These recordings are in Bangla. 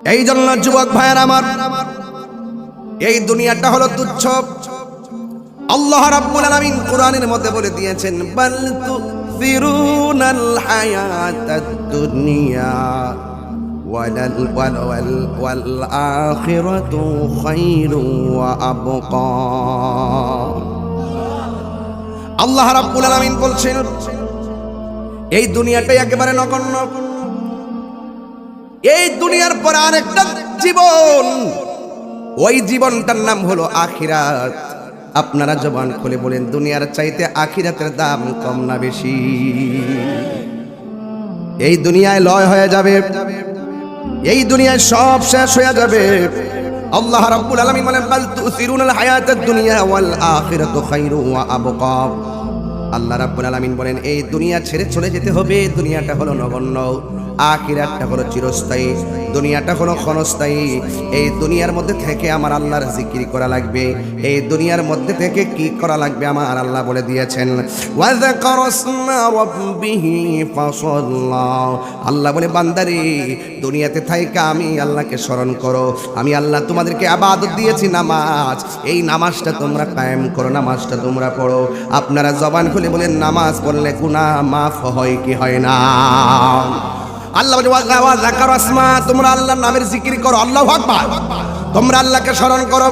এই জন্য যুবক ভাইয়ের আমার, এই দুনিয়াটা হলো তুচ্ছ। আল্লাহ রাব্বুল আলামিন কোরআনের মধ্যে বলে দিয়েছেন, বাল তুসিরুনাল হায়াতাদ দুনিয়া ওয়ালাল ওয়াল ওয়াল আখিরাতু খায়রু ওয়া আবকা। আল্লাহ রাব্বুল আলামিন বলছেন, এই দুনিয়াটাই একেবারে নগণ্য। এই দুনিয়ার পর আরেকটা জীবন। ওই জীবনটার নাম হলো আখিরাত। আপনারা জবান খুলে বলেন, দুনিয়ার চাইতে আখিরাতের দাম কম না বেশি? এই দুনিয়ায় লয় হয়ে যাবে। এই দুনিয়ায় সব শেষ হয়ে যাবে। আল্লাহ রাব্বুল আলামিন বলেন, বাল তুসিরুনাল হায়াতাদ দুনিয়া ওয়াল আখিরাতু খায়রু ওয়া আবকা। আল্লাহ রাব্বুল আলামিন বলেন, এই দুনিয়া ছেড়ে চলে যেতে হবে। দুনিয়াটা হলো নগণ্য। আখিরাতটা হলো চিরস্থায়ী, দুনিয়াটা হলো ক্ষণস্থায়ী। এই দুনিয়ার মধ্যে থেকে আমার আল্লাহর জিকির করা লাগবে। এই দুনিয়ার মধ্যে থেকে কি করা লাগবে আমার আল্লাহ বলে দিয়েছেন। আল্লাহ বলে, বান্দারি, দুনিয়াতে থাইকা আমি আল্লাহকে স্মরণ করো। আমি আল্লাহ তোমাদেরকে আবাদত দিয়েছি নামাজ। এই নামাজটা তোমরা কায়েম করো, নামাজটা তোমরা পড়ো। আপনারা জবান খুলে বলেন, নামাজ পড়লে গুনাহ মাফ হয় কি হয় না? আল্লাহ যাকার আসমা, তোমরা আল্লাহর নামের জিকির করো, আল্লাহু আকবার। তোমরা আল্লাহকে স্মরণ করো।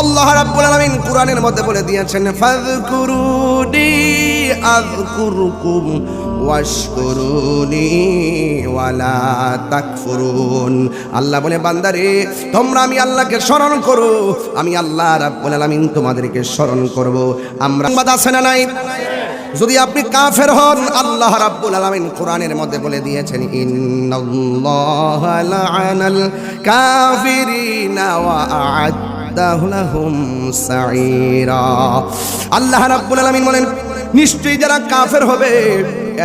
আল্লাহ রাব্বুল আলামিন কোরআনের মধ্যে বলে দিয়েছেন, ফাযকুরুনি আযকুরুকুম ওয়াশকুরুনি ওয়ালা তাকফুরুন। আল্লাহ বলে, বান্দারে, তোমরা আমি আল্লাহকে স্মরণ করো। আমি আল্লাহ রাব্বুল আলামিন তোমাদেরকে স্মরণ করব। আমরা সংবাদ আছে না নাই? যদি আপনি কাফের হন, আল্লাহ রাব্বুল আলামিন কোরআনের মধ্যে বলে দিয়েছেন, ইন্নাল্লাহা লা'আনাল কাফিরিনা ওয়া লাহুম সাঈরা। আল্লাহ রাব্বুল আলামিন বলেন নিশ্চয়ই যারা কাফের হবে,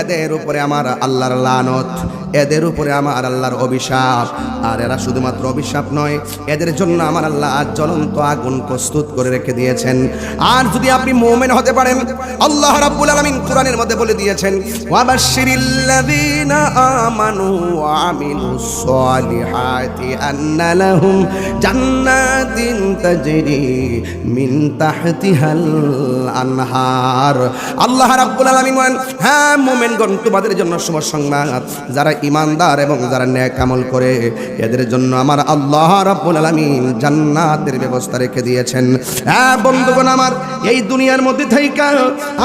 এদের উপরে আমার আল্লাহর লানত, এদের উপরে আমার আল্লাহর অভিশাপ। আর এরা শুধুমাত্র অভিশাপ নয়, এদের জন্য আমার আল্লাহ জ্বলন্ত আগুন প্রস্তুত করে রেখে দিয়েছেন। আর যদি আপনি মোমেন হতে পারেন, আল্লাহ রাব্বুল আলামিন কোরআনের মধ্যে বলে দিয়েছেন, ওয়াবাশশিরিল্লাযীনা আমানু ওয়া আমিলুস সালিহাতি আন্না লাহুম জান্নাতিন তাজরি মিন তাহতিহাল আনহার। আল্লাহ রাব্বুল আলামিন বলেন হ্যাঁ মুমিনগণ, তোমাদের জন্য শুভ সংবাদ। যারা ইমানদার এবং যারা নেক আমল করে, এদের জন্য আমার আল্লাহ রাব্বুল আলামিন জান্নাতের ব্যবস্থা রেখে দিয়েছেন। হ্যাঁ বন্ধুগণ আমার, এই দুনিয়ার মধ্যে থাইকা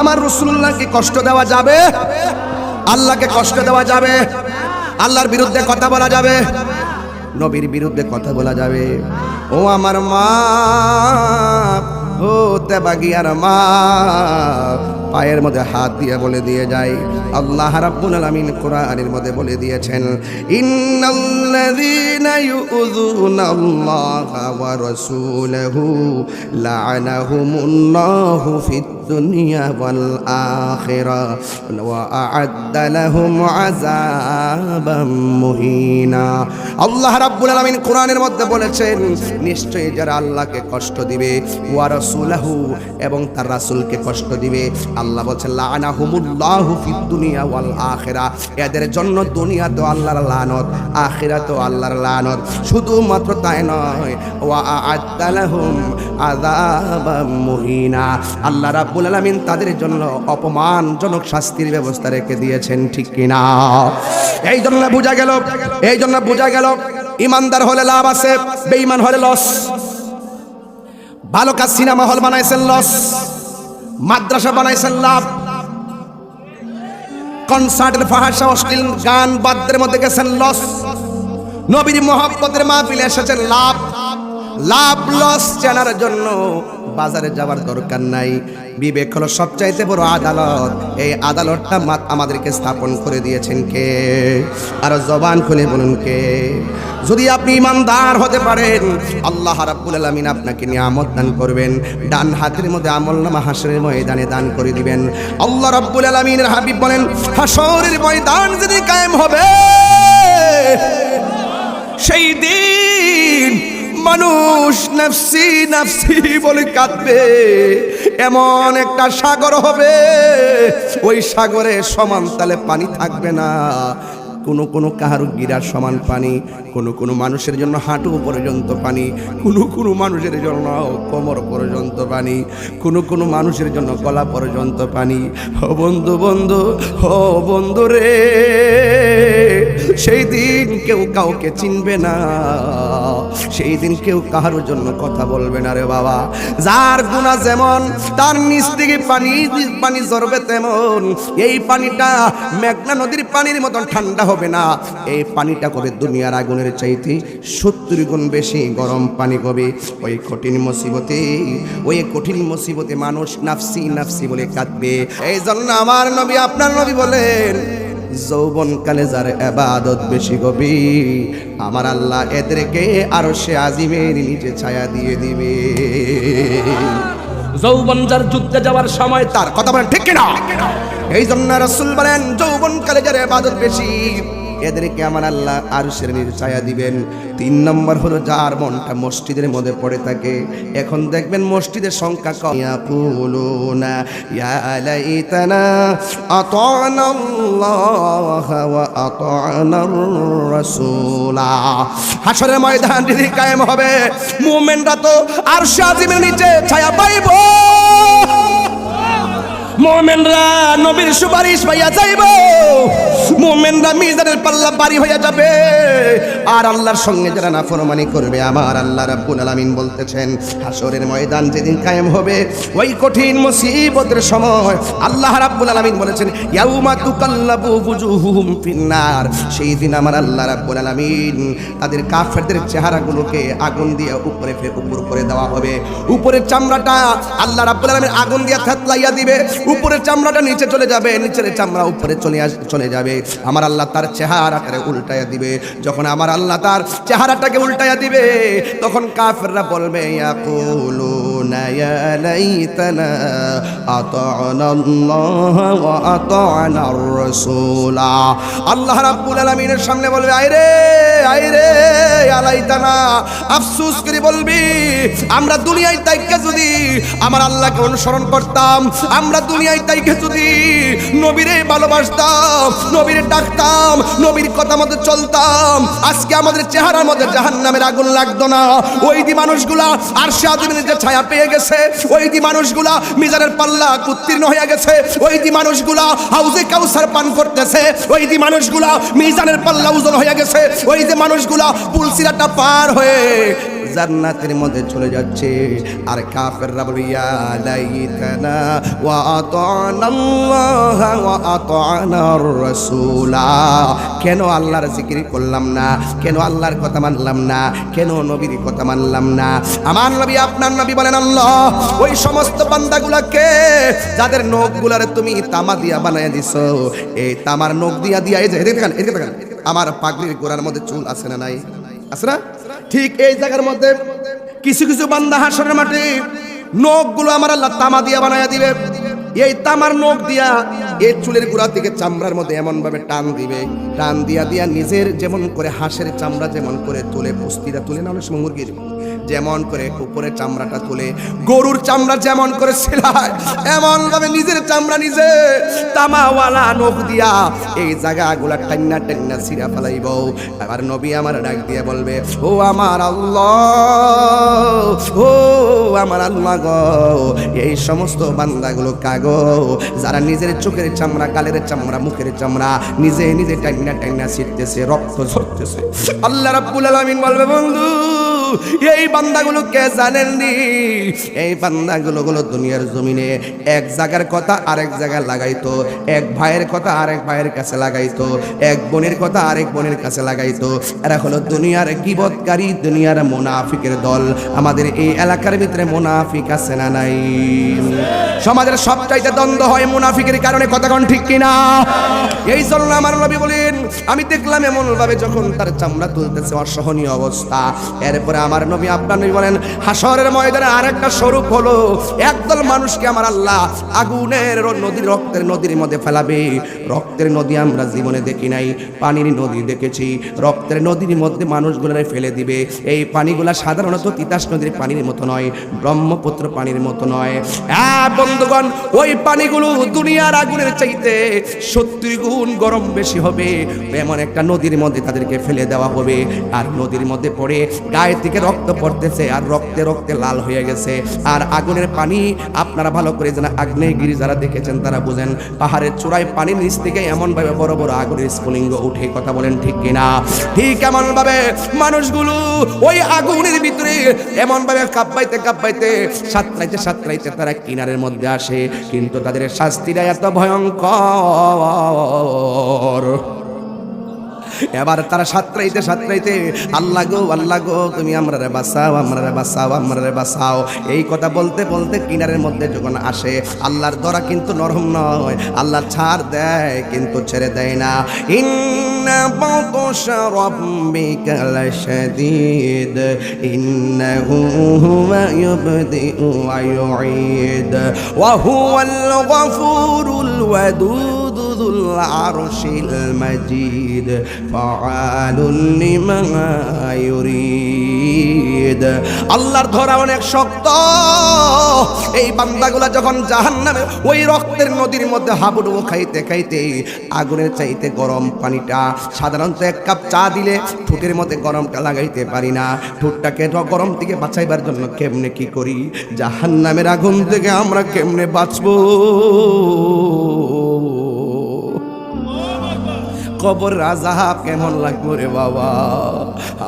আমার রাসূলুল্লাহকে কষ্ট দেওয়া যাবে? আল্লাহকে কষ্ট দেওয়া যাবে? আল্লাহর বিরুদ্ধে কথা বলা যাবে? নবীর বিরুদ্ধে কথা বলা যাবে? ও আমার মা ও তেবাগিয়ার মা পায়ের মধ্যে হাত দিয়ে বলে দিয়ে যায়। আল্লাহ রাব্বুল আলামিন কোরআনের মধ্যে বলে দিয়েছেন, ইন্নাল্লাযীনা ইউযুনাল্লাহা ওয়া রাসূলাহু লা'নাহুমুল্লাহু ফিদ দুনিয়া আখিরা, ওয়া আ'আদ্দা লাহুম আযাবাম মুহিনা। আল্লাহ রাব্বুল আলামিন কোরআনের মধ্যে বলেছেন, নিশ্চয়ই যারা আল্লাহকে কষ্ট দিবে, ওয়া রাসূলাহু এবং তার রাসূলকে কষ্ট দিবে, আল্লাহ বলছেন, লানাহুমুল্লাহু ফিদ দুনিয়া ওয়াল আখিরা। এদের জন্য দুনিয়াতে আল্লাহর লানত আখিরাতেও আল্লাহর লানত। শুধুমাত্র তাই নয়, ওয়া আ'আদ্দালাহুম আযাবাম মুহিনা। আল্লাহ রাব্বুল আলামিন তাদের জন্য অপমানজনক শাস্তির ব্যবস্থা রেখে দিয়েছেন, ঠিক কিনা? এই জন্য বোঝা গেল, এই জন্য বোঝা গেল, ইমানদার হলে লাভ আছে, বেঈমান হলে লস। ভালো কাজ সিনেমা হল বানাইছেন লস, মাদ্রাসা বানাইছেন লাভ। কনসার্টের ফাহাসা অশ্লীল গান বাদ্যের মধ্যে গেছেন লস। নবীর মহাব্বতের মাহফিলে এসেছেন লাভ। লাভ লস জানার জন্য বাজারে যাওয়ার দরকার নাই। বিবেক হলো সবচাইতে বড় আদালত। এই আদালতটা আমাদেরকে স্থাপন করে দিয়েছেন কে? আর জবান খুলে বলুন কে? যদি আপনি ইমানদার হতে পারেন, আল্লাহ রাব্বুল আলামিন আপনাকে নিয়ামত দান করবেন। ডান হাতের মধ্যে আমল নামা হাসরের ময়দানে দান করে দিবেন। আল্লাহ রাব্বুল আলামিনের হাবিব বলেন, হাসরের ময়দান যদি কায়েম হবে, সেই দিন মানুষ নাফসি নাফসি বলে কাঁদবে। এমন একটা সাগর হবে, ওই সাগরে সমান তালে পানি থাকবে না। কোনো কোনো কাহারু গিরার সমান পানি, কোনো কোনো মানুষের জন্য হাঁটু পর্যন্ত পানি, কোনো কোনো মানুষের জন্য কোমর পর্যন্ত পানি, কোনো কোনো মানুষের জন্য গলা পর্যন্ত পানি। ও বন্ধু বন্ধু, ও বন্ধু রে। সেই দিন কেউ কাউকে চিনবে না। সেই দিন কেউ কাহার জন্য কথা বলবে না রে বাবা। যার গুণা যেমন, তার নিচ থেকে পানি পানি ঝরবে তেমন। এই পানিটা মেঘনা নদীর পানির মতন ঠান্ডা হবে না। এই পানিটা কবে দুনিয়ার আগুনের চাইতে সত্তর গুণ বেশি গরম পানি কবে? ওই কঠিন মুসিবতে, ওই কঠিন মুসিবতে মানুষ নাফসি নাফসি বলে কাঁদবে। এই জন্য আমার নবী, আপনার নবী বলেন যৌবন কালে যার এবাদত বেশি গবি আমার আল্লাহ এদেরকে আরও সে আজিমের নিচে ছায়া দিয়ে দিবে। যৌবন যার যুদ্ধে যাওয়ার সময় তার কথা বলেন ঠিক কিনা? এই জন্য রসুল বলেন, যৌবন কালে যার এবাদত বেশি। এদেরকে আমার আল্লাহ আর শ্রেণির ছায়া দিবেন। তিন নম্বর হলো যার মনটা মসজিদের মধ্যে পড়ে থাকে। এখন দেখবেন মসজিদের সংখ্যা কম। হাশরের ময়দান যদি কায়েম হবে, মুমিনরা তো আরশ আজিমের নিচে ছায়া পাইবো। মোমেনরা নবীর সুপারিশ পাইয়া যাইব। মোমেনরা মিজানের পাল্লা বাড়ি হইয়া যাবে। আর আল্লাহর সঙ্গে যারা নাফরমানি করবে, আমার আল্লাহ রাব্বুল আলামিন বলতেছেন হাসরের ময়দান যেদিন কায়েম হবে, ওই কঠিন মুসিবতের সময় আল্লাহ রাব্বুল আলামিন বলেছেন, ইয়াউমা তুকাল্লাবু বুজুহুম ফিন্নার। সেই দিন আমার আল্লাহ রাব্বুল আলামিন তাদের কাফেরদের চেহারাগুলোকে আগুন দিয়ে উপরে উপর করে দেওয়া হবে। উপরের চামড়াটা আল্লাহ রাব্বুল আলামিন আগুন দিয়ে থাতলাইয়া দিবে। উপরের চামড়াটা নিচে চলে যাবে, নিচের চামড়া উপরে চলে আস, চলে যাবে। আমার আল্লাহ তার চেহারাটাকে উল্টায় দিবে। যখন আমার আল্লাহ তার চেহারাটাকে উল্টায় দিবে, তখন কাফেররা বলবে ইয়াকুলুনা লাইতানা আতা'না আল্লাহ ওয়া আতা'না আর-রাসূলা আল্লাহ রাব্বুল আলামিনের সামনে বলবে আইরে আইরে আলাইতানা আফসোস করে বলবি, আমরা দুনিয়ায় তাইকে যদি আমার আল্লাহকে অনুসরণ করতাম, আমরা দুনিয়ায় তাইকে যদি নবীরে ভালোবাসতাম, নবীরে ডাকতাম, নবীর কথা মতো চলতাম, আজকে আমাদের চেহারার মধ্যে জাহান নামের আগুন লাগতো না। ওই দি মানুষগুলা আর সে যে ছায়া পেয়ে গেছে। ওই মানুষগুলা মিজানের পাল্লা উত্তীর্ণ হয়ে গেছে। ওই মানুষগুলা হাউজে কাউসার পান করতেছে। ওই মানুষগুলা মিজানের পাল্লা উজল হয়ে গেছে। ওই যে মানুষগুলা পুলসিরাটা পার হয়ে জান্নাতের মধ্যে চলে যাচ্ছে। আর কাফেররা বলে, ইয়া লাইতানা, ওয়া আতানা আল্লাহ, ওয়া আতানা রাসূলা। কেন আল্লাহর জিকির করলাম না? কেন আল্লাহর কথা মানলাম না? কেন নবীর কথা মানলাম না? আমার নবী, আপনার নবী বলেন, আল্লাহ, ওই সমস্ত বান্দাগুলাকে, যাদের নখগুলারে তুমি তামা দিয়া বানায় দিছো, এই তামার নখ দিয়া দিয়া, এই যে, এদিকে দেখেন এদিকে দেখেন আমার পাগড়ির গোড়ার মধ্যে চুল আছে না নাই? আছে না? ঠিক এই জায়গার মধ্যে কিছু কিছু বান্দা হাসরের মাঠে নখগুলো আমার আল্লাহ তামা দিয়া বানাইয়া দিবে। এই তামার নখ দিয়া এই চুলের গোড়া থেকে চামড়ার মধ্যে এমন ভাবে টান দিবে। টান দিয়া দিয়া নিজের যেমন করে হাঁসের চামড়া যেমন করে তুলে, পুস্তিরা তুলে, না অনেক সময় মুরগির যেমন করে উপরে চামড়াটা তুলে, গরুর চামড়া যেমন করে সেলায় এমন ভাবে নিজের চামড়া নিজে তামাওয়ালা নখ দিয়া এই জায়গাগুলা টান্না টান্না সিরা ফেলাইব। আবার নবী আমার ডাক দিয়ে বলবে, ও আমার আল্লাহ, ও আমার আল্লাহ গো, এই সমস্ত বান্দাগুলো কাগো, যারা নিজের চোখের চামড়া গালের চামড়া, মুখের চামড়া নিজে নিজে টান্না টান্না ছিটতেছে রক্ত ঝরতেছে। আল্লাহ রাব্বুল আলামিন বলবে, বন্ধু এই বান্দাগুলো কে জানেননি? এই বান্দাগুলো গুলো দুনিয়ার জমিনে এক জায়গার কথা আরেক জায়গায় লাগাইতো, এক ভাইয়ের কথা আরেক ভাইয়ের কাছে লাগাইতো, এক বোনের কথা আরেক বোনের কাছে লাগাইতো। এরা হলো দুনিয়ার গিবৎকারী, দুনিয়ার মোনাফিকের দল। আমাদের এই এলাকার ভিতরে মোনাফিক আছে না নাই? সমাজের সবচাইতে দ্বন্দ্ব হয় মুনাফিকের কারণে কতক্ষণ ঠিক কিনা? এই জন্য আমার নবী বলেন, আমি দেখলাম এমন ভাবে যখন তার চামড়া তুলতেছে অসহনীয় অবস্থা। এরপরে আমার নবী আপনার নবী বলেন, হাসরের ময়দানে আরেকটা স্বরূপ হলো, একদল মানুষকে আমার আল্লাহ আগুনের নদীর রক্তের নদীর মধ্যে ফেলাবে। রক্তের নদী আমরা জীবনে দেখি নাই, পানির নদী দেখেছি। রক্তের নদীর মধ্যে মানুষগুলোরে ফেলে দিবে। এই পানিগুলা সাধারণত তিতাস নদীর পানির মতো নয়, ব্রহ্মপুত্র পানির মতো নয়। হ্যাঁ বন্ধুগণ, ওই পানিগুলো দুনিয়ার আগুনের চাইতে গুণ গুণ গরম বেশি হবে। এমন একটা নদীর মধ্যে তাদেরকে ফেলে দেওয়া হবে। আর নদীর মধ্যে পড়ে গায়ে থেকে রক্ত পড়তেছে আর রক্তে রক্তে লাল হয়ে গেছে। আর আগুনের পানি আপনারা ভালো করে জানা আগ্নেয়গিরি যারা দেখেছেন তারা বুঝেন, পাহাড়ের চূড়ায় পানির নিচ থেকে এমন ভাবে বড় বড় আগুনের স্ফুলিঙ্গ উঠে কথা বলেন ঠিক কিনা? ঠিক এমন ভাবে মানুষগুলো ওই আগুনের ভিতরে এমন ভাবে কাঁপাইতে কাঁপাইতে সাতরাইতে সাতরাইতে তারা কিনারের মধ্যে আসে। কিন্তু তাদের শাস্তিটা এত ভয়ঙ্কর। এবার তারা সাতরাইতে সাতরাইতে, আল্লাহ গো আল্লাহ গো, তুমি আমরা রে বাঁচাও, আমরা রে বাঁচাও, আমরা রে বাঁচাও। এই কথা বলতে বলতে কিনারের মধ্যে যখন আসে, আল্লাহর দরা কিন্তু নরম নয় আল্লাহ ছাড় দেয় কিন্তু ছেড়ে দেয় না। ইন্না বাতাশা রাব্বিকা লাশাদীদ ইন্নাহু হুয়া ইউবদিউ ওয়া ইউঈদ ওয়া হুয়াল গফুরুল ওয়াদুদ ذو العرش المجيد فعال لما يريد আল্লাহর ধরা অনেক শক্ত এই বান্দাগুলা যখন জাহান্নামে ওই রক্তের নদীর মধ্যে হাবুডুবু খাইতে খাইতে আগুনের চাইতে গরম পানিটা সাধারণত এক কাপ চা দিলে ঠোঁটের মধ্যে গরমটা লাগাইতে পারি না ঠোঁটটাকে র- গরম থেকে বাঁচাইবার জন্য কেমনে কি করি জাহান্নামের আগুন থেকে আমরা কেমনে বাঁচবো কবর রাজাব কেমন লাগবো রে বাবা?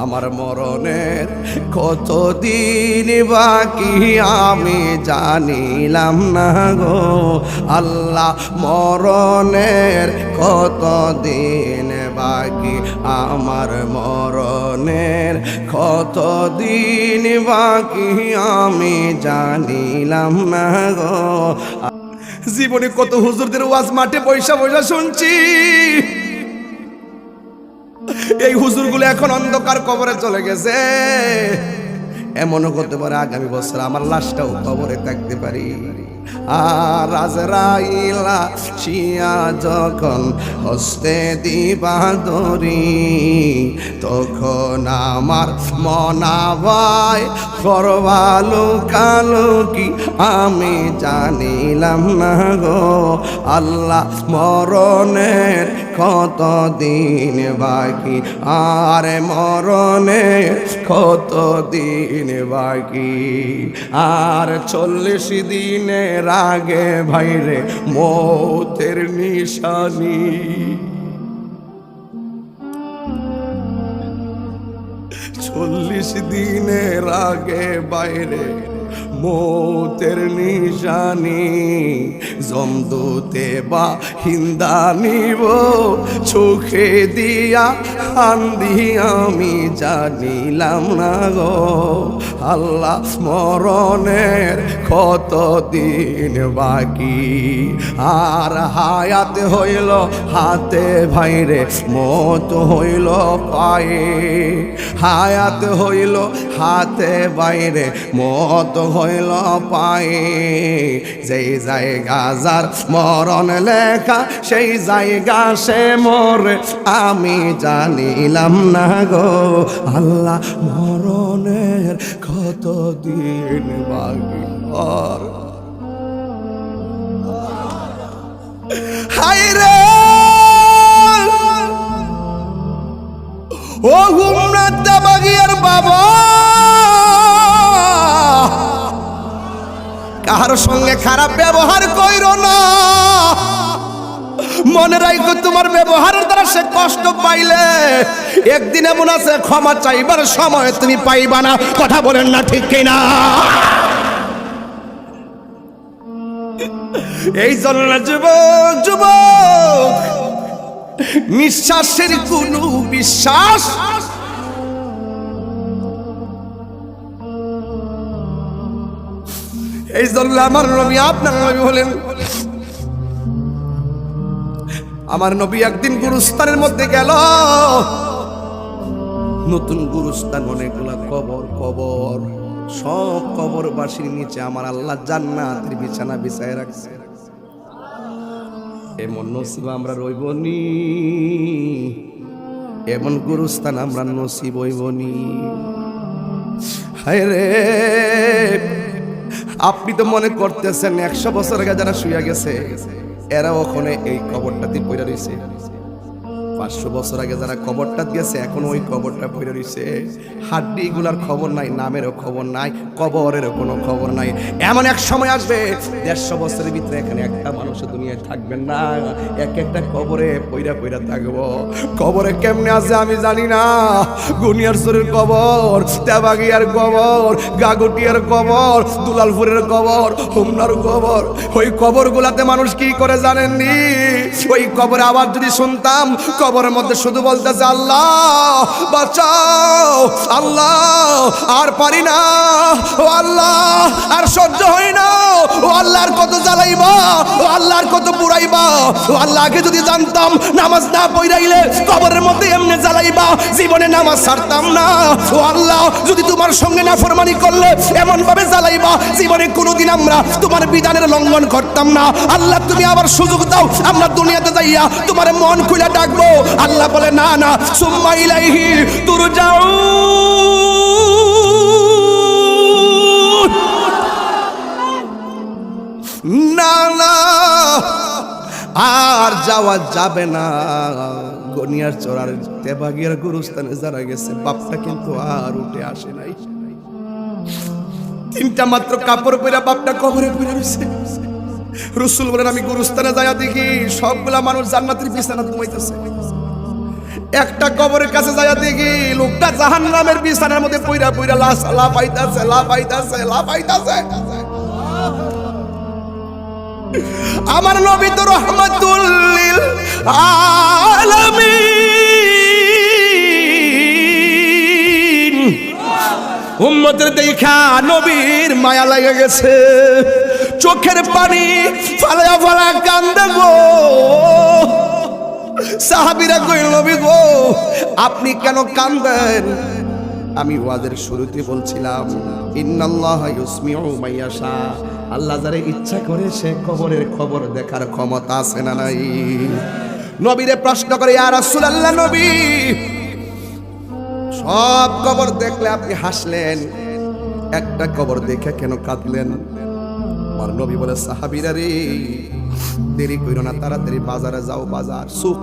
আমার মরণের কতদিন বাকি আমি জানিলাম না গো। আল্লাহ, মরণের কতদিন বাকি? আমার মরণের কতদিন বাকি আমি জানিলাম না গো। জীবনে কত হুজুরদের ওয়াজ মাঠে পয়সা পয়সা শুনছি। এই হুজুরগুলো এখন অন্ধকার কবরে চলে গেছে। এমনও করতে পারে আগামী বছর আমার লাশটাও কবরে থাকতে পারি। আর রাজরাইলা শিয়া যখন হস্তে দিবা দরি তখন আমার মনা ভাই করবালো কালো কি আমি জানিলাম না গো, আল্লাহ মরণের কত দিন বাকি? আর মরণের কত দিন বাকি? আর চল্লিশ দিনের আগে ভাইরে মৌতের নিশানি। চল্লিশ দিনের আগে বাইরে মৌতের নিশানি, জমদুতে বা হিন্দা নিব, চোখে দিয়া আন্দি আমি জানিলাম না গো। আল্লাহ স্মরণের কত দিন বাকি? আর হায়াত হইল হাতে ভাইরে, মত হইল পায়ে। হায়াত হইল হাতে বাইরে মত হইল পায়ে, যেই জায়গা যার মরণ লেখা, সেই জায়গা সে মরে। আমি জানিলাম না গো, আল্লাহ মরণের কত দিন বাকি হাই রে! ও গুমরাত বাগিয়ার বাবা! কাহার সঙ্গে খারাপ ব্যবহার কইর না। মনে রাখো তোমার ব্যবহারের দ্বারা সে কষ্ট পাইলে, একদিন এমন আছে, ক্ষমা চাইবার সময় তুমি পাইবা না। কথা বলেন না ঠিক কিনা? এই জন্য যুবক যুবক, নিঃশ্বাসের কোনো বিশ্বাস এই জন্য আমার নবী, আপনার নবী বলেন আমার নবী একদিন গুরুস্থানের মধ্যে গেল। নতুন গুরুস্থান অনেকগুলা কবর কবর। সব কবরবাসীর নিচে আমার আল্লাহ জান্নাতের বিছানা বিছায় রাখছে। এমন নসিব আমরা রইবনি এমন গুরুস্থান আমরা নসিব হইবনি হায় রে! আপনি তো মনে করতেছেন একশো বছর আগে যারা শুয়ে গেছে এরা ওখানে এই কবরটাতে পড়ে রয়েছে। পাঁচশো বছর আগে যারা কবরটা দিয়েছে, এখন ওই কবরটা পড়ে রয়েছে। হাড্ডি গুলার খবর নাই, নামেরও খবর নাই, কবরেরও কোনো খবর নাই। এমন এক সময় আসবে, দেড়শো বছরের ভিতরে এখানে একটা মানুষ দুনিয়ায় থাকবেন না। এক একটা কবরে পইরা পইরা থাকব। কবরে কেমনে আছে আমি জানি না। গুনিয়ার সুরের কবর তেবাগিয়ার কবর, গাগুটিয়ার কবর, দুলালপুরের কবর, হুমনার কবর। ওই কবর গুলাতে মানুষ কি করে জানেননি? ওই কবরে আবার যদি শুনতাম কবরের মধ্যে শুধু বলতেছে, আল্লাহ, বাঁচাও, আল্লাহ, আর পারি না, ও আল্লাহ, আর সহ্য হয় না, ও আল্লাহর কত জ্বালাইবা, ও আল্লাহর কত পুরাইবা, ও আল্লাহকে যদি জানতাম নামাজ না পড়াইলে কবরের মধ্যে এমনি জ্বালাইবা, জীবনে নামাজ ছাড়তাম না, ও আল্লাহ, যদি তোমার সঙ্গে না ফরমানি করলে এমন ভাবে জ্বালাইবা, জীবনে কোনোদিন আমরা তোমার বিধানের লঙ্ঘন করতাম না। আল্লাহ, তুমি আবার সুযোগ দাও, আমরা দুনিয়াতে যাইয়া তোমার মন খুলে ডাকবো আল্লাহ বলে, না না, সুম্মা ইলাইহি তুরজাউন। না না, আর যাওয়া যাবে না। গনিয়ার চড়ার তেবাগিয়ার গুরুস্থানে যারা গেছে, বাপটা কিন্তু আর উঠে আসে নাই। তিনটা মাত্র কাপড় পরে বাপটা কবরে পরে রয়েছে রসুল বলেন, আমি গুরুস্থানে যাইয়া দেখি সবগুলা মানুষ জান্নাতের বিছানা ঘুমাইতেছে। একটা কবরের কাছে যাইয়া দেখি লোকটা জাহান নামের বিছানার মধ্যে পইরা পইরা লাশ লাফাইতাছে আমার নবী তো রহমাতুল্লিল আলামিন। উম্মতের দেখা নবীর মায়া লাগে গেছে। চোখের পানি ফালা ফালা সাহাবিরা কইল, নবী গো, আপনি কেন কান্দেন আমি ওয়াদের শুরুতে বলছিলাম, ইন্নাল্লাহ ইউসমিউ মাইয়াশা। আল্লাহ যারে ইচ্ছা করে, সে কবরের খবর দেখার ক্ষমতা আছে না নাই। নবীরে প্রশ্ন করে, ইয়া রাসূলুল্লাহ নবী, সব কবর দেখলে আপনি হাসলেন, একটা কবর দেখে কেন কাঁদলেন? আমার নবী বলে, সাহাবিরা রে দেরি কইরো না, তাড়াতাড়ি বাজারে যাও, বাজার, সুখ।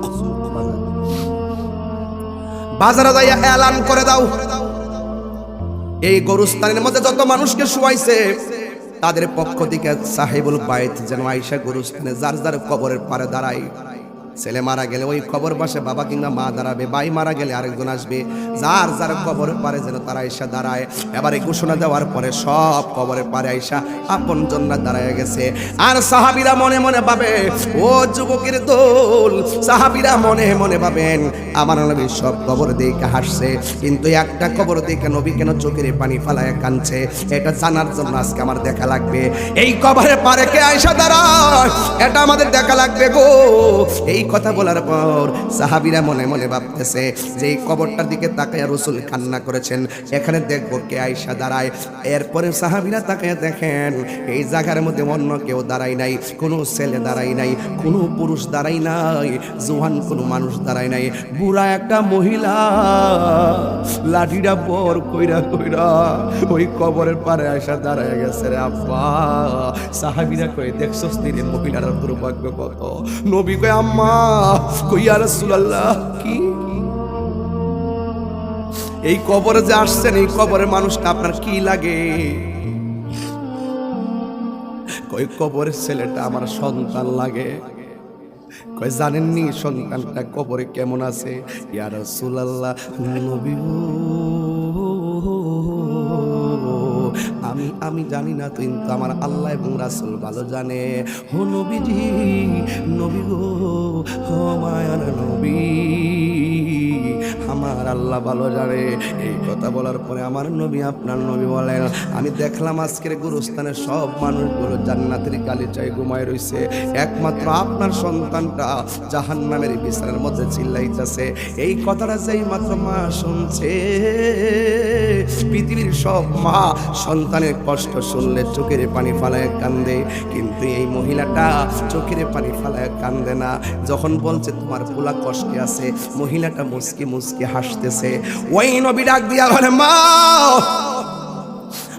বাজারে যাইয়া এলান করে দাও। এই গরুস্থানের মধ্যে যত মানুষকে শুয়াইছে, তাদের পক্ষ থেকে সাহেবুল বাইত যেন আইসা গরুস্থানে, যার যার কবরের পারে দাঁড়ায়। ছেলে মারা গেলে ওই কবর বাসে বাবা কিংবা মা দাঁড়াবে, ভাই মারা গেলে আরেকজন আসবে। যার যার কবরের পারে যেন তারা আইসা দাঁড়ায়। এবারে ঘোষণা দেওয়ার পরে সব কবরের পারে আইসা আপন জন্না দাঁড়ায় গেছে। আর সাহাবিরা মনে মনে ভাবে, ও যুবকের দোল। সাহাবিরা মনে মনে ভাবেন, আমার নবী সব কবর দেখে হাসছে। কিন্তু একটা কবর দেখে নবী কেন চোখের পানি ফালায় কানছে এটা জানার জন্য আজকে আমার দেখা লাগবে। এই কবরের পারে কে আইসা দাঁড়ায়? এটা আমাদের দেখা লাগবে গো। এই কথা বলার পর সাহাবিরা মনে মনে ভাবতেছে যে এই কবরটার দিকে তাকায় রসুল কান্না করেছেন। এখানে দেখব কে আইসা দাঁড়ায়। এরপরে সাহাবিরা তাকায় দেখেন, এই জায়গার মধ্যে অন্য কেউ দাঁড়ায় নাই, কোনো ছেলে দাঁড়ায় নাই, কোনো পুরুষ দাঁড়াই নাই জোহান কোনো মানুষ দাঁড়ায় নাই। বুড়া একটা মহিলা, লাঠিটা বর কইরা কইরা ওই কবরের পারে আসা দাঁড়ায় গেছে রে আব্বা। সাহাবিরা কই দেখছস নি রে মহিলার দুর্ভাগ্য কত? নবী কই আম্মা কই আর রাসূলুল্লাহ, কি? এই কবরে যে আসছেন, এই কবরের মানুষটা আপনার কি লাগে? কই কবরের ছেলেটা আমার সন্তান লাগে। কই জানেননি সন্তানটা কবরে কেমন আছে? ইয়া রাসূলুল্লাহ, নবী আমি জানি না কিন্তু আমার আল্লাহ এবং রাসুল ভালো জানে। হো নবীজি, নবী গো হো নবী আমার আল্লাহ ভালো জানে। এই কথা বলার পরে আমার নবী আপনার নবী বলেন, আমি দেখলাম আজকের গুরুস্থানে সব মানুষগুলো জান্নাতের গালিচায় ঘুমায় রইছে। একমাত্র আপনার সন্তানটা জাহান নামের বিছানার মধ্যে চিল্লাইতেছে। এই কথাটা যেই মাত্র মা শুনছে, পৃথিবীর সব মা সন্তানের কষ্ট শুনলে চোখের পানি ফালায় কান্দে। কিন্তু এই মহিলাটা চোখের পানি ফালায় কান্দে না। যখন বলছে, তোমার পোলা কষ্টে আছে। মহিলাটা মুসকি মুসকি হাসতেছে ওই নবী ডাক দিয়া বলে মা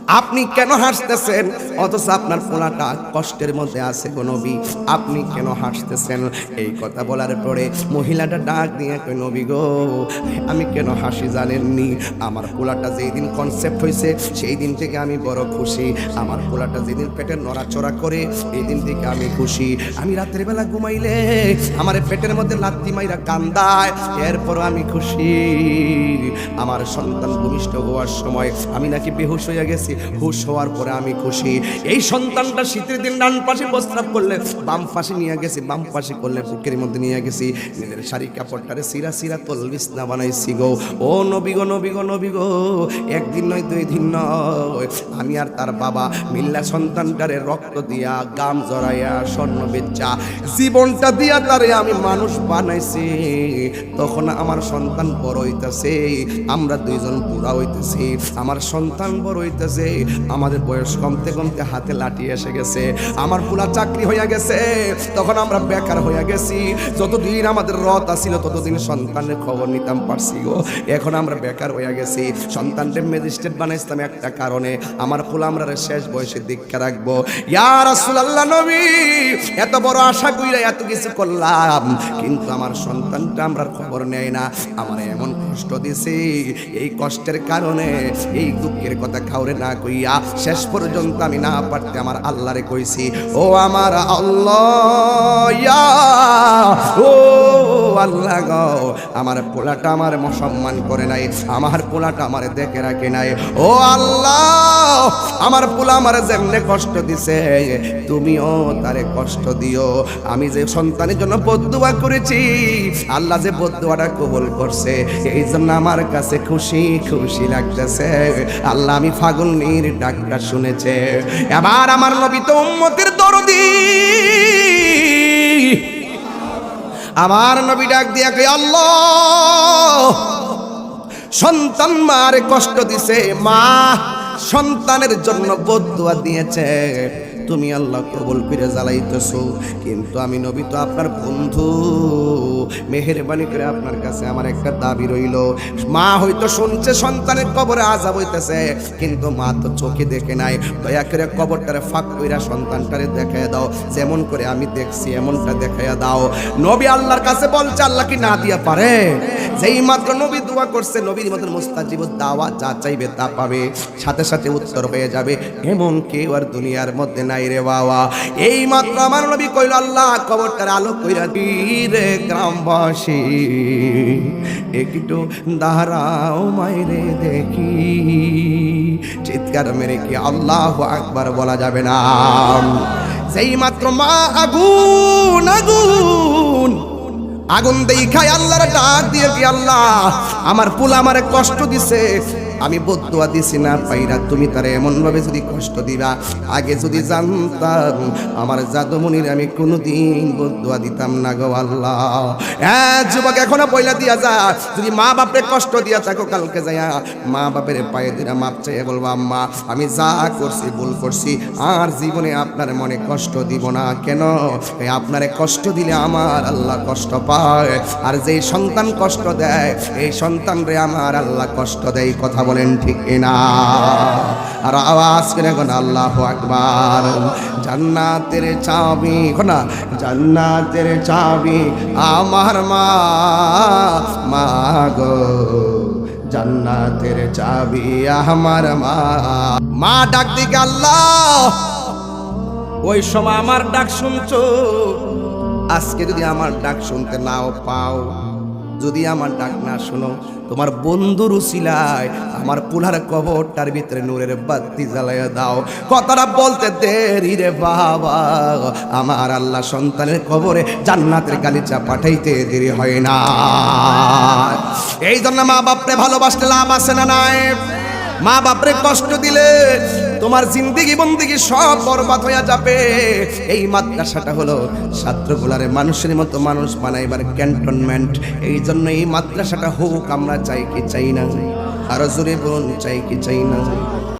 আপনি কেন হাসতেছেন? অথচ আপনার পোলাটা কষ্টের মধ্যে আছে গো নবী। আপনি কেন হাসতেছেন? এই কথা বলার পরে মহিলাটা ডাক দিয়ে কই নবী গো, আমি কেন হাসি জানেননি? আমার পোলাটা যেই দিন কনসেপ্ট হয়েছে সেই দিন থেকে আমি বড় খুশি। আমার পোলাটা যেদিন পেটের নড়াচড়া করে এই দিন থেকে আমি খুশি। আমি রাতের বেলা ঘুমাইলে আমার পেটের মধ্যে লাত্তি মাইরা কান্দায় এরপর আমি খুশি। আমার সন্তান ভূমিষ্ঠ হওয়ার সময় আমি নাকি বেহুশ হয়ে গেছি। হুশ হওয়ার পরে আমি খুশি। এই সন্তানটা শীতের দিন ডান পাশে প্রস্তাব করলে, বাম পাশে নিয়ে গেছি, বাম পাশে করলে বুকের মধ্যে নিয়ে গেছি। নিজের শাড়ি কাপড়টারে সিরা সিরা তলবিস না বানাইছি গো। ও নবী গো নবী গো নবী গো, একদিন নয়, দুই দিন নয়। আমি আর তার বাবা মিল্লা সন্তানটারে রক্ত দিয়া গাম জড়াইয়া স্বর্ণ বেচা জীবনটা দিয়া তারে আমি মানুষ বানাইছি। তখন আমার সন্তান বড় হইতেছে, আমরা দুইজন বুড়া হইতেছি। আমার সন্তান বড় হইতেছে আমাদের বয়স কমতে কমতে হাতে লাঠি এসে গেছে। আমার পুলা চাকরি হইয়া গেছে। তখন আমরা বেকার হইয়া গেছি। যতদিন আমাদের রথ আসিল, ততদিন সন্তানের খবর নিতাম, পারছি গো। এখন আমরা বেকার হইয়া গেছি। সন্তানকে ম্যাজিস্ট্রেট বানাইছিলাম একটা কারণে। আমার পুলা আমরা শেষ বয়সে দীক্ষা রাখব। ইয়া রাসূলুল্লাহ নবী, এত বড় আশা কইরা এত কিছু করলাম। কিন্তু আমার সন্তানটা আমরা খবর নেয় না। আমার এমন কষ্ট দিছি এই কষ্টের কারণে, এই দুঃখের কথা খাওরে না কইয়া শেষ পর্যন্ত আমি না পারতে আমার আল্লাহরে কইছি, ও আমার আল্লাহ ও আল্লাহ গো, আমার পোলাটা আমার সম্মান করে নাই, আমার পোলাটা আমার দেখে রাখে নাই। ও আল্লাহ, আমার পোলা আমার যেমনে কষ্ট দিছে, তুমিও তারে কষ্ট দিও। আমি যে সন্তানের জন্য বদুয়া করেছি, আল্লাহ যে বদুয়াটা কবুল করছে এই জন্য আমার কাছে খুশি খুশি লাগতেছে। আল্লাহ আমি ফাগুনির ডাকটা শুনেছে। এবার আমার নবী তো উম্মতের দরদি। আমার নবী ডাক দিয়া কই আল্লাহ! সন্তান মার কষ্ট দিছে। মা সন্তানের জন্য বদুয়া দিয়েছে। তুমি আল্লাহ কবুল করে জ্বালাইতেছো। কিন্তু আমি নবী তো আপনার বন্ধু। মেহেরবানি করে আপনার কাছে আমার একটা দাবি রইল। মা হয়তো শুনছে, সন্তানের কবরে আজাব হইতেছে, কিন্তু মা তো চোখে দেখে নাই। দয়া করে কবরটারে ফাঁক কইরা সন্তানটারে দেখাইয়া দাও। যেমন করে আমি দেখছি, এমনটা দেখাইয়া দাও। নবী আল্লাহর কাছে বলছে, আল্লাহ কি না দিয়া পারে? যেই মাত্র নবী দোয়া করছে, নবীর মতন মুস্তাজিব দাওয়া যা চাইবে তা পাবে। সাথে সাথে উত্তর হয়ে যাবে, এমন কেউ আর দুনিয়ার মধ্যে নাই রে বাবা। এই মাত্র আমার নবী কইল, আল্লাহ, কবরটার আলো কইরা দি রে গ্রামবাসী। একটু দাঁড়াও মাইরে দেখি। চিৎকার মেরে কি আল্লাহ আকবার বলা যাবে না? সেই মাত্র মা আগুন আগুন। আগুন দেখায় আল্লাহর ডাক দিয়ে কি আল্লাহ, আমার পুলা আমারে কষ্ট দিছে। আমি বদুয়া দিছি না পাইরা। তুমি তারে এমনভাবে যদি কষ্ট দিবা, আগে যদি জানতাম, আমার জাদুমনির আমি কোনোদিন বদুয়া দিতাম না গো আল্লাহ। হ্যাঁ যুবক, এখনও পয়লা দিয়া যা। যদি মা বাপরে কষ্ট দিয়া থাকো কালকে যাইয়া, মা বাপের পায়ে দিরা মাপ চাইয়া বলব, আম্মা, আমি যা করছি, ভুল করছি, আর জীবনে আপনার মনে কষ্ট দিব না। কেন? আপনারে কষ্ট দিলে আমার আল্লাহ কষ্ট পায়। আর যেই সন্তান কষ্ট দেয়, এই সন্তান রে আমার আল্লাহ কষ্ট দেয়। কথা বলেন, ঠিক না। আর আওয়াজ করে এখন আল্লাহ আকবার। জান্নাতের চাবি না জান্নাতের চাবি আমার মা মা গো। জান্নাতের চাবি আমার মা। মা ডাক দিকে, আল্লাহ, ওই সময় আমার ডাক শুনছো। আজকে যদি আমার ডাক শুনতে নাও পাও যদি আমার ডাক না শোনো, তোমার বন্ধুর উসিলায় আমার পুলার কবরটার ভিতরে নূরের বাতি জ্বালাইয়া দাও। কথাটা বলতে দেরি রে বাবা, আমার আল্লাহ সন্তানের কবরে জান্নাতের গালিচা পাঠাইতে দেরি হয় না। এই জন্য মা বাপরে ভালোবাসতে লাভ আছে না নাই? মা বাপরে কষ্ট দিলে তোমার জিন্দিগি বন্দিগি সব বরবাদ হইয়া যাবে। এই মাদ্রাসাটা হলো ছাত্রগুলারে মানুষের মতো মানুষ বানাইবার ক্যান্টনমেন্ট। এই জন্য এই মাদ্রাসাটা হোক, আমরা চাই কি চাই না। আরও জোরে বলুন, চাই কি চাই না।